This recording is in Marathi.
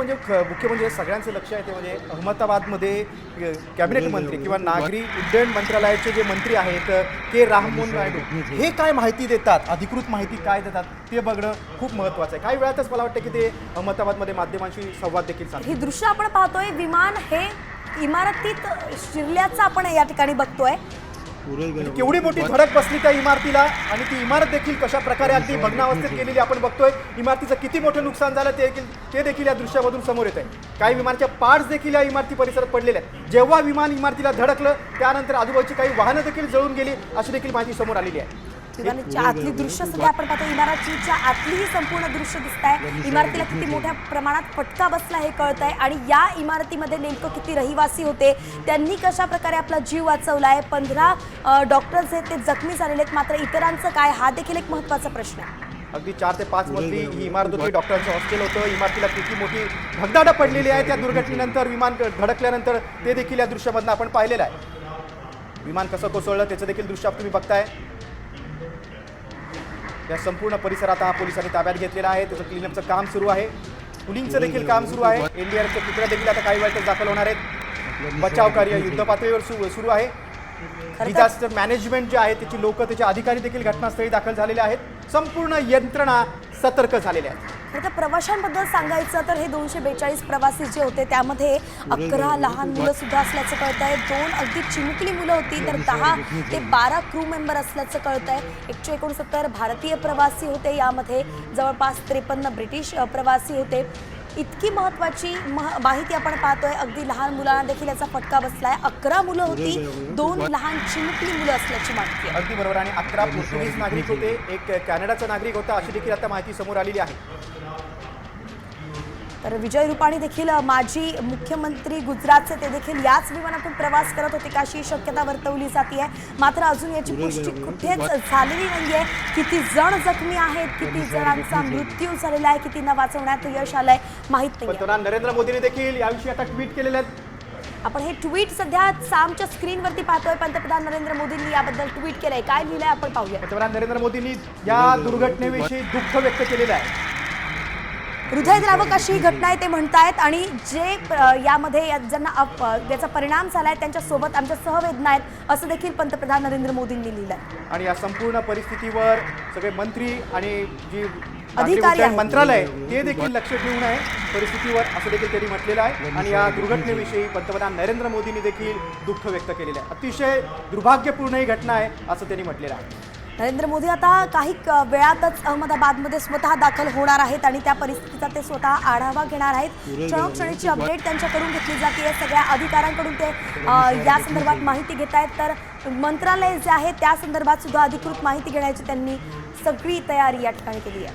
म्हणजे ख- मुख्य म्हणजे सगळ्यांचं लक्ष आहे ते म्हणजे अहमदाबादमध्ये कॅबिनेट मंत्री किंवा नागरी उड्डयन मंत्रालयाचे जे मंत्री आहेत के राममोहन नायडू हे काय माहिती देतात? अधिकृत माहिती काय देतात? ते बघणं खूप महत्त्वाचं आहे. काही वेळातच मला वाटतं की ते अहमदाबादमध्ये माध्यमांशी संवाद देखील हे दृश्य आपण पाहतोय. विमान हे इमारतीत शिरल्याचं आपण या ठिकाणी बघतोय. केवढी मोठी धडक बसली त्या इमारतीला आणि ती इमारत देखील कशा प्रकारे अगदी भग्नावस्थेत गेलेली आपण बघतोय. इमारतीचं किती मोठं नुकसान झालं ते देखील ते देखील या दृश्यामधून समोर येत आहे काही विमानाच्या पार्ट्स देखील या इमारती परिसरात पडलेल्या आहेत. जेव्हा विमान इमारतीला धडकलं त्यानंतर आजूबाजूची काही वाहनं देखील जळून गेली अशी देखील माहिती समोर आलेली आहे. विमानाच्या आतली दृश्य सध्या आपण पाहतो. इमारतीच्या आतली ही संपूर्ण दृश्य दिसत आहे इमारतीला किती मोठ्या प्रमाणात फटका बसला हे कळत आहे आणि या इमारतीमध्ये नेमकं किती रहिवासी होते त्यांनी कशा प्रकारे आपला जीव वाचवला आहे पंधरा डॉक्टर्स आहेत ते जखमी झालेले आहेत. मात्र इतरांचं काय? हा देखील एक महत्त्वाचा प्रश्न आहे. अगदी चार ते पाच मजली ही इमारत होती. डॉक्टरांचं हॉस्टेल होतं. इमारतीला किती मोठी भगदाडं पडलेली आहे त्या दुर्घटनेनंतर विमान धडकल्यानंतर ते देखील या दृश्यामधनं आपण पाहिलेलं आहे. विमान कसं कोसळलं त्याचं देखील दृश्य तुम्ही बघताय. या संपूर्ण परिसरात हा पोलिसांनी ताब्यात घेतलेला आहे. त्याचं क्लिनअपचं काम सुरू आहे. पुलिंगचं देखील काम सुरू आहे. एनडीआरएफच्या तुकड्या देखील आता काही वेळातच दाखल होणार आहेत. बचाव कार्य युद्ध पातळीवर सुरू आहे. डिझास्टर मॅनेजमेंट जे आहे त्याची लोक त्याचे अधिकारी देखील घटनास्थळी दाखल झालेले आहेत. संपूर्ण यंत्रणा सतर्क झालेल्या आहेत. तर प्रवाशांबद्दल सांगायचं तर हे दोनशे बेचाळीस प्रवासी जे होते त्यामध्ये अकरा लहान मुलं सुद्धा असल्याचं कळत आहे दोन अगदी चिमुकली मुलं होती तर दहा ते बारा क्रू मेंबर असल्याचं कळत आहे एकशे एकोणसत्तर भारतीय प्रवासी होते. यामध्ये जवळपास त्रेपन्न ब्रिटिश प्रवासी होते. इतकी महत्वाची मह माहिती आपण पाहतोय. अगदी लहान मुलांना देखील याचा फटका बसलाय. अकरा मुलं होती. दोन लहान चिमुकली मुलं असल्याची माहिती आहे. अगदी बरोबर. आणि अकरा पोर्तुगीज नागरिक होते. एक कॅनडाचा नागरिक होता. अशी देखील आता माहिती समोर आलेली आहे. तर विजय रुपाणी देखील माजी मुख्यमंत्री गुजरातचे ते देखील याच विमानातून प्रवास करत होते का अशी शक्यता वर्तवली जाते मात्र अजून याची पुष्टी कुठेच झालेली नाहीये. किती जण जखमी आहेत किती जणांचा मृत्यू झालेला आहे कितींना वाचवण्यात यश आलंय माहीत नाही पंतप्रधान नरेंद्र मोदींनी देखील याविषयी आता ट्विट केलेले आहेत. आपण हे ट्विट सध्या सामच्या स्क्रीनवरती पाहतोय पंतप्रधान नरेंद्र मोदींनी याबद्दल ट्विट केलंय. काय लिहिलंय आपण पाहूया. पंतप्रधान नरेंद्र मोदींनी या दुर्घटनेविषयी दुःख व्यक्त केलेलं आहे. हृदयद्रावक अशी ही घटना आहे ते म्हणतायत. आणि जे यामध्ये या- ज्यांना याचा परिणाम झालाय त्यांच्यासोबत आमच्या सहवेदना आहेत असं देखील पंतप्रधान नरेंद्र मोदींनी लिहिलंय. आणि या संपूर्ण परिस्थितीवर सगळे मंत्री आणि जी अधिकारी. मंत्रालय ते देखील लक्ष ठेवून आहे. परिस्थितीवर असं देखील त्यांनी म्हटलेलं आहे. आणि या दुर्घटनेविषयी पंतप्रधान नरेंद्र मोदींनी देखील दुःख व्यक्त केलेलं आहे. अतिशय दुर्भाग्यपूर्ण ही घटना आहे असं त्यांनी म्हटलेलं आहे. नरेंद्र मोदी आता काही क- वेळातच अहमदाबादमध्ये स्वतः दाखल होणार आहेत आणि त्या परिस्थितीचा ते स्वतः आढावा घेणार आहेत. क्षणोक्षणीची अपडेट त्यांच्याकडून घेतली जाते. सगळ्या अधिकाऱ्यांकडून ते या संदर्भात माहिती घेत आहेत. तर मंत्रालय जे आहे त्या संदर्भात सुद्धा अधिकृत माहिती घेण्याची त्यांनी सगळी तयारी या ठिकाणी केली आहे.